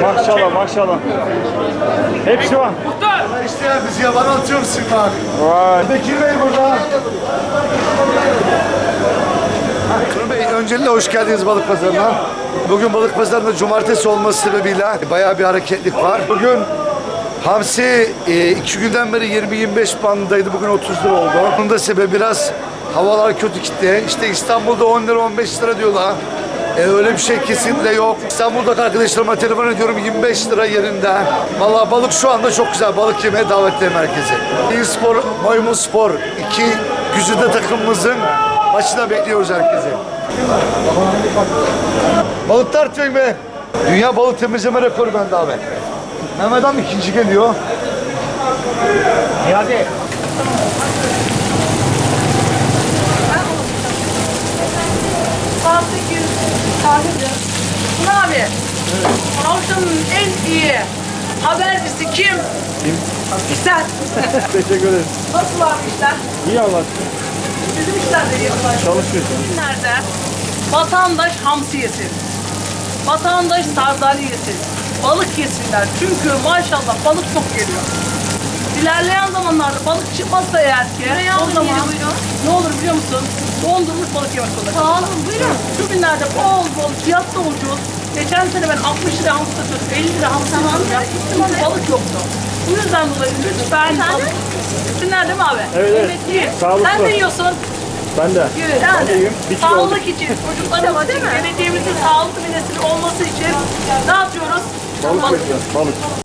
Maşallah maşallah. Hepsi var. İşte ya bizi yaban atıyorsun bak. Vay. Bekir Bey burada. Tur Bey öncelikle hoş geldiniz balık pazarına. Bugün balık pazarında cumartesi olması sebebiyle bayağı bir hareketlik var. Bugün hamsi e, iki günden beri 20-25 bandındaydı. Bugün 30 lira oldu. Bunun da sebebi biraz havalar kötü gitti. İşte İstanbul'da 10 lira 15 lira diyorlar. E, öyle bir şey kesinlikle yok. İstanbul'daki arkadaşlarıma telefon ediyorum 25 lira yerinde. Vallahi balık şu anda çok güzel. Balık yemeye davetli merkezi. İyi Spor, Maymun Spor. iki güzide takımımızın maçına bekliyoruz herkesi. Balık tartıyor. Dünya balık temizleme rekoru bende abi. Mehmet abi ikinci geliyor. Niyazi. Sahibi. Tuna abi. Avrupa'nın en iyi habercisi kim? Kim? Sen. Teşekkür ederim. Nasıl abi işler? İyi Allah. Bizim işler de iyi Allah. Çalışıyorsun. Nerede? Vatandaş hamsi yesin. Vatandaş sardalya yesin. Balık yesinler. Çünkü maşallah balık çok geliyor. İlerleyen zamanlarda balık çıkmazsa eğer ki o zaman ne olur biliyor musun? Dondurmuş balık yemek zorunda Sağ olun buyurun. Şu günlerde bol bol fiyat da ucuz. Geçen sene ben 60 lira hamsi satıyordum. 50 lira hamsi satıyordum. Çünkü balık yoktu. Bu yüzden dolayı lütfen balık. Günler değil mi abi? Evet, evet. iyi. Sağlıklı. Sen de yiyorsun. Ben de. Yani yiyeyim. Bir kilo oldu. sağlık için, çocuklarımız için, geleceğimizin sağlıklı bir nesil olması için ne yapıyoruz? Balık yapacağız. Balık.